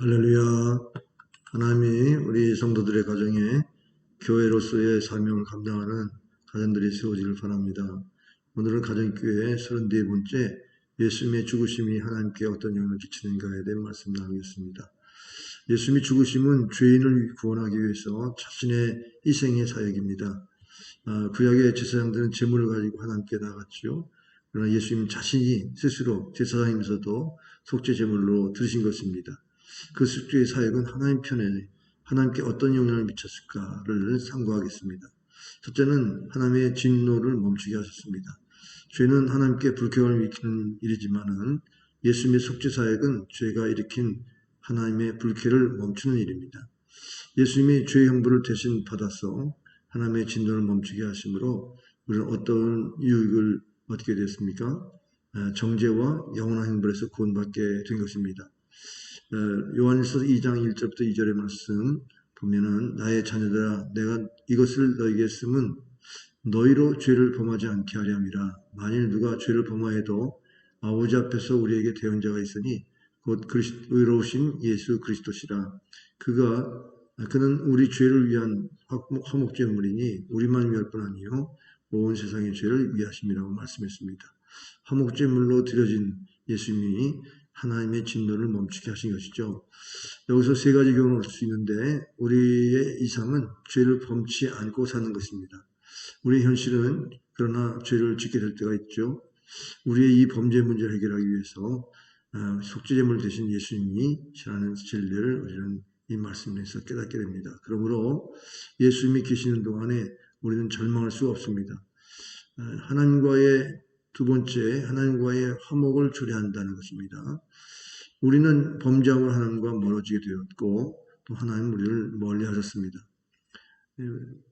할렐루야. 하나님이 우리 성도들의 가정에 교회로서의 사명을 감당하는 가정들이 세워지길 바랍니다. 오늘은 가정교회 34번째 예수님의 죽으심이 하나님께 어떤 영향을 끼치는가에 대한 말씀 나누겠습니다. 예수님의 죽으심은 죄인을 구원하기 위해서 자신의 희생의 사역입니다. 아, 구약의 제사장들은 제물을 가지고 하나님께 나갔죠. 그러나 예수님 자신이 스스로 제사장이면서도 속죄 제물로 드신 것입니다. 그 숙주의 사역은 하나님 편에 하나님께 어떤 영향을 미쳤을까를 상고하겠습니다. 첫째는 하나님의 진노를 멈추게 하셨습니다. 죄는 하나님께 불쾌감을 일으키는 일이지만은 예수님의 속죄 사역은 죄가 일으킨 하나님의 불쾌를 멈추는 일입니다. 예수님이 죄의 형벌을 대신 받아서 하나님의 진노를 멈추게 하심으로 우리는 어떤 유익을 얻게 됐습니까? 정죄와 영원한 형벌에서 구원받게 된 것입니다. 어, 요한일서 2장 1절부터 2절의 말씀 보면은 나의 자녀들아 내가 이것을 너에게 쓰면 너희로 죄를 범하지 않게 하려 함이라 만일 누가 죄를 범하여도 아버지 앞에서 우리에게 대언자가 있으니 곧 의로우신 예수 그리스도시라 그가 그는 우리 죄를 위한 화목제물이니 우리만 위할 뿐 아니요 온 세상의 죄를 위하심이라고 말씀했습니다. 화목제물로 드려진 예수님이 하나님의 진노를 멈추게 하신 것이죠. 여기서 세 가지 교훈을 얻을 수 있는데 우리의 이상은 죄를 범치 않고 사는 것입니다. 우리의 현실은 그러나 죄를 짓게 될 때가 있죠. 우리의 이 범죄 문제를 해결하기 위해서 어, 속죄제물 대신 예수님이 시라는 진리를 우리는 이 말씀에서 깨닫게 됩니다. 그러므로 예수님이 계시는 동안에 우리는 절망할 수 없습니다. 어, 하나님과의 두 번째 하나님과의 화목을 초래한다는 것입니다. 우리는 범죄함을 하나님과 멀어지게 되었고 또 하나님 우리를 멀리 하셨습니다.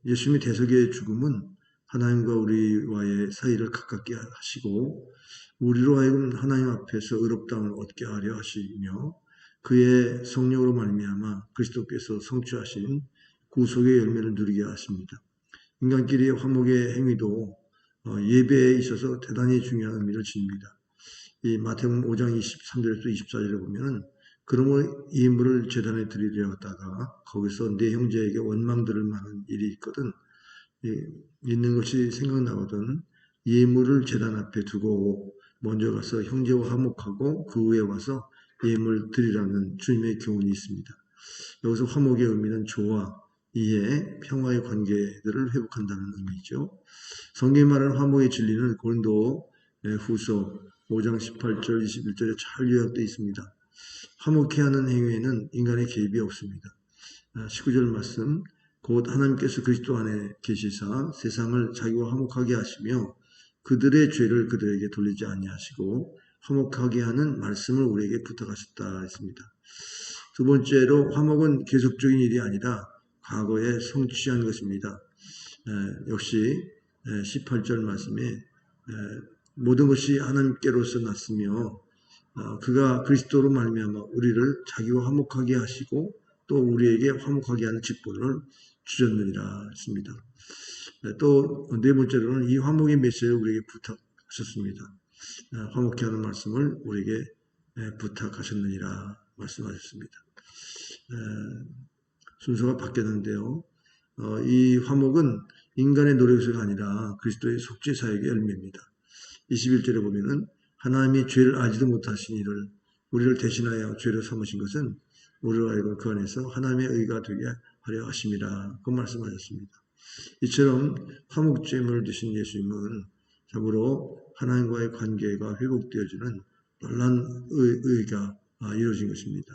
예수님의 대속의 죽음은 하나님과 우리와의 사이를 가깝게 하시고 우리로 하여금 하나님 앞에서 의롭다움을 얻게 하려 하시며 그의 성령으로 말미암아 그리스도께서 성취하신 구속의 열매를 누리게 하십니다. 인간끼리의 화목의 행위도 어, 예배에 있어서 대단히 중요한 의미를 지닙니다. 이 마태복음 5장 23절에서 24절에 보면은 그러므로 예물을 재단에 드리려 하다가 거기서 내 형제에게 원망 들을 만한 일이 있거든 있는 것이 생각나거든 예물을 재단 앞에 두고 먼저 가서 형제와 화목하고 그 후에 와서 예물 드리라는 주님의 교훈이 있습니다. 여기서 화목의 의미는 조화, 이해, 평화의 관계들을 회복한다는 의미죠. 성경이 말하는 화목의 진리는 고린도 후서 5장 18절 21절에 잘 요약되어 있습니다. 화목해 하는 행위에는 인간의 개입이 없습니다. 19절 아, 말씀 곧 하나님께서 그리스도 안에 계시사 세상을 자기와 화목하게 하시며 그들의 죄를 그들에게 돌리지 아니하시고 화목하게 하는 말씀을 우리에게 부탁하셨다 했습니다. 두 번째로 화목은 계속적인 일이 아니라 과거에 성취한 것입니다. 에, 역시 18절 말씀에 모든 것이 하나님께로서 났으며 어, 그가 그리스도로 말미암아 우리를 자기와 화목하게 하시고 또 우리에게 화목하게 하는 직분을 주셨느니라 했습니다. 또네 번째로는 이 화목의 메시지를 우리에게 부탁하셨습니다. 어, 화목케 하는 말씀을 우리에게 부탁하셨느니라 말씀하셨습니다. 순서가 바뀌었는데요. 어, 이 화목은 인간의 노력에서가 아니라 그리스도의 속죄 사역의 열매입니다. 21절에 보면은 하나님이 죄를 알지도 못하신 이를 우리를 대신하여 죄를 삼으신 것은 우리로 하여금 그 안에서 하나님의 의가 되게 하려 하심이라 그 말씀하셨습니다. 이처럼 화목죄물을 드신 예수님은 참으로 하나님과의 관계가 회복되어지는 놀란 의, 의가 이루어진 것입니다.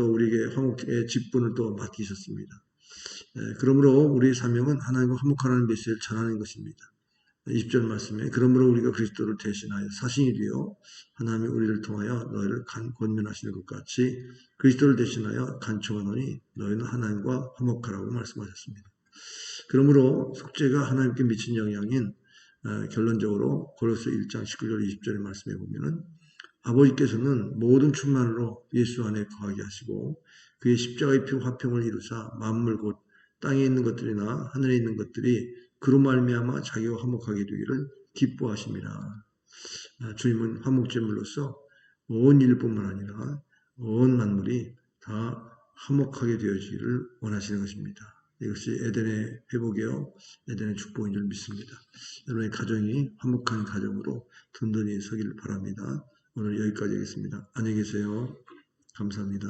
또 우리에게 화목의 직분을 또 맡기셨습니다. 예, 그러므로 우리의 사명은 하나님과 화목하라는 메시지를 전하는 것입니다. 20절 말씀에 그러므로 우리가 그리스도를 대신하여 사신이 되어 하나님이 우리를 통하여 너희를 간, 권면하시는 것 같이 그리스도를 대신하여 간청하노니 너희는 하나님과 화목하라고 말씀하셨습니다. 그러므로 속죄가 하나님께 미친 영향인 어, 결론적으로 고로스 1장 19절 20절의 말씀에 보면은 아버지께서는 모든 충만으로 예수 안에 거하게 하시고 그의 십자가의 피 화평을 이루사 만물 곧 땅에 있는 것들이나 하늘에 있는 것들이 그로 말미암아 자기와 화목하게 되기를 기뻐하십니다. 아, 주님은 화목제물로서 온 일뿐만 아니라 온 만물이 다 화목하게 되어지기를 원하시는 것입니다. 이것이 에덴의 회복이요 에덴의 축복인 줄 믿습니다. 여러분의 가정이 화목한 가정으로 든든히 서기를 바랍니다. 오늘 여기까지 하겠습니다. 안녕히 계세요. 감사합니다.